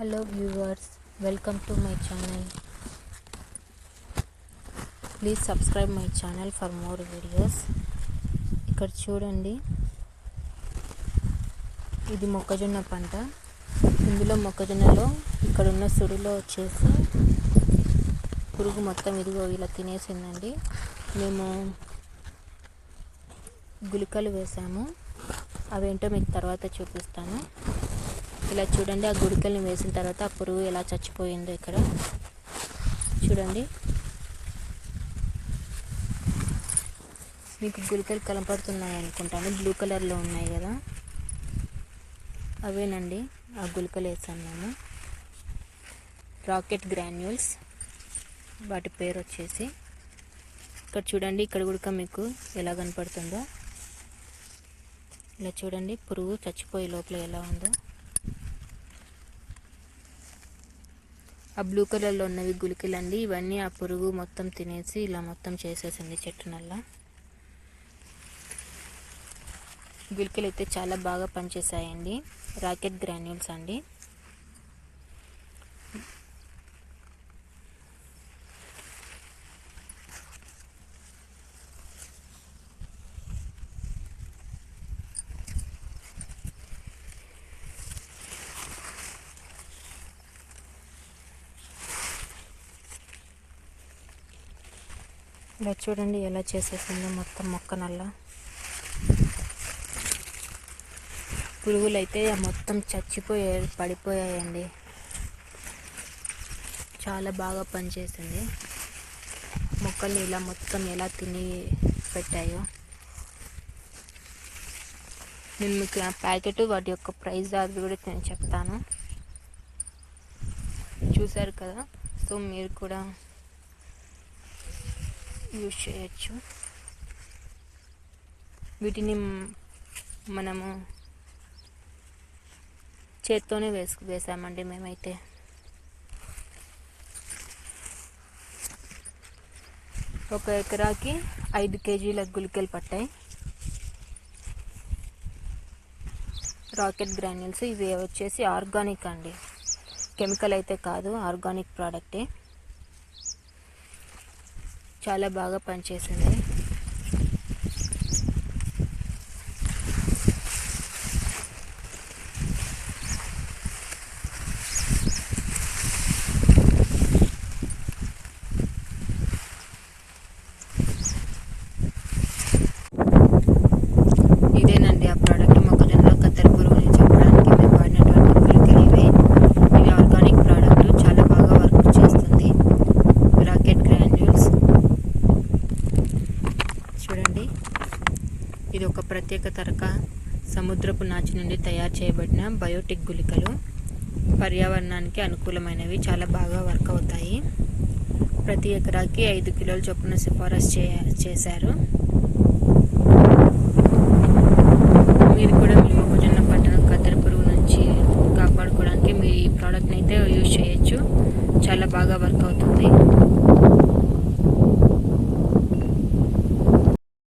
Hello viewers welcome to my channel. Please subscribe my channel for more videos. ఇక్కడ చూడండి. ఇది మొక్కజొన్న పంట. ఇందులో మొక్కజొన్నలో ఇక్కడ ఉన్న సుడిలో వచ్చేసి పురుగు మొత్తం ఇదిగో ఇలా తినేసిందండి. మేము గుళికలు వేసాము. అవేంటో మీకు తర్వాత చూపిస్తాను. ఇలా చూడండి ఆ గుడికల్ని వేసిన తర్వాత ఆ పురుగు ఎలా చచ్చిపోయిందో ఇక్కడ. చూడండి. మీకు గుళికలు కనపడుతున్నాయి అనుకుంటాను. బ్లూ కలర్లో ఉన్నాయి కదా. అవేనండి. ఆ గుళికలు వేసాను నేను. Rocket granules. వాటి పేరు వచ్చేసి. ఇక్కడ చూడండి ఇక్కడ కూడా మీకు ఎలా కనపడుతుందో. ఇలా చూడండి పురుగు చచ్చిపోయే లోపల ఎలా ఉందో. ఆ బ్లూ కలర్లో ఉన్నవి గులికలండి ఇవన్నీ ఆ పురుగు మొత్తం తినేసి ఇలా మొత్తం చేసేసింది చెట్టు నల్ల గుళికలు అయితే చాలా బాగా పనిచేసాయండి రాకెట్ గ్రాన్యూల్స్ అండి. ఇలా చూడండి ఎలా చేసేసిందో మొత్తం మొక్కనల్లా. పురుగులు అయితే మొత్తం చచ్చిపోయాయి పడిపోయాయండి. చాలా బాగా పనిచేసింది. మొక్కల్ని ఇలా మొత్తం ఎలా తిని పెట్టాయో. నేను మీకు ఆ ప్యాకెట్ వాటి యొక్క ప్రైస్ అది కూడా నేను చెప్తాను. చూసారు కదా? సో మీరు కూడా యూజ్ చేయొచ్చు. వీటిని మనము చేత్తోనే వేసుకు వేసామండి మేమైతే. ఒక ఎకరాకి ఐదు కేజీల గుళికలు పట్టాయి. రాకెట్ గ్రాన్యూల్స్ ఇవి వచ్చేసి ఆర్గానిక్ అండి. కెమికల్ అయితే కాదు ఆర్గానిక్ ప్రోడక్టే. చాలా బాగా పనిచేసింది. ప్రత్యేక తరక సముద్రపు నాచు నుండి తయారు చేయబడిన బయోటిక్ గుళికలు పర్యావరణానికి అనుకూలమైనవి చాలా బాగా వర్క్ అవుతాయి. ప్రతి ఎకరాకి ఐదు కిలోల చొప్పున సిఫారసు చే చేశారు. మీరు కూడా మీ మొక్కజొన్న పంటను కత్తెర పురుగు నుంచి కాపాడుకోవడానికి మీ ఈ ప్రోడక్ట్ని అయితే యూజ్ చేయొచ్చు. చాలా బాగా వర్క్ అవుతుంది.